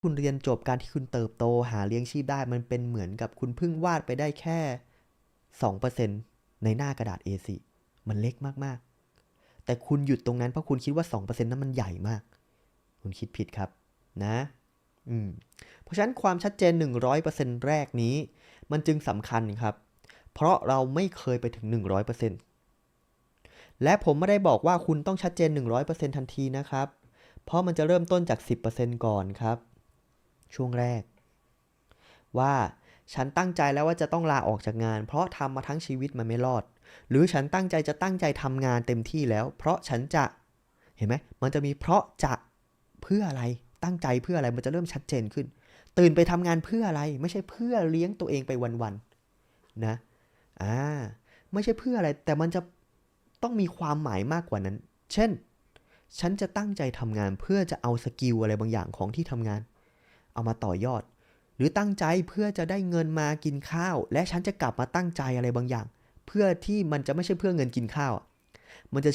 คุณเรียนจบการที่คุณเติบโตหาเลี้ยงชีพได้ มันเป็นเหมือนกับคุณเพิ่งวาดไปได้แค่ 2%ในหน้ากระดาษ A4 มันเล็กมากๆ แต่คุณหยุดตรงนั้นเพราะคุณคิดว่า 2%นั้นมันใหญ่มาก คุณคิดผิดครับนะอืมเพราะฉะนั้นความชัดเจน 100%แรกนี้ มันจึงสำคัญครับ เพราะเราไม่เคยไปถึง 100%และผมไม่ได้บอกว่าคุณต้องชัดเจน 100%ทันทีนะครับ เพราะมันจะเริ่มต้นจาก 10%ก่อนครับ ช่วงแรก ว่าฉันตั้งใจแล้วว่าจะต้องลาออกจากงาน เพราะทำมาทั้งชีวิตมันไม่รอด หรือฉันตั้งใจจะตั้งใจทำงานเต็มที่แล้ว เพราะฉันจะเห็นไหมมันจะมีเพราะจะเพื่ออะไรตั้งใจเพื่ออะไรมันจะเริ่มชัดเจนขึ้น ตื่นไปทำงานเพื่ออะไร ไม่ใช่เพื่อเลี้ยงตัวเองไปวันๆนะอ่าไม่ใช่เพื่ออะไรแต่มันจะต้องมีความหมายมากกว่านั้น เช่น ฉันจะตั้งใจทำงานเพื่อจะเอาสกิลอะไรบางอย่างของที่ทำงาน เอามาต่อยอด หรือตั้งใจเพื่อจะได้เงินมากินข้าว และฉันจะกลับมาตั้งใจอะไรบางอย่าง เพื่อที่มันจะไม่ใช่เพื่อเงินกินข้าว มันจะ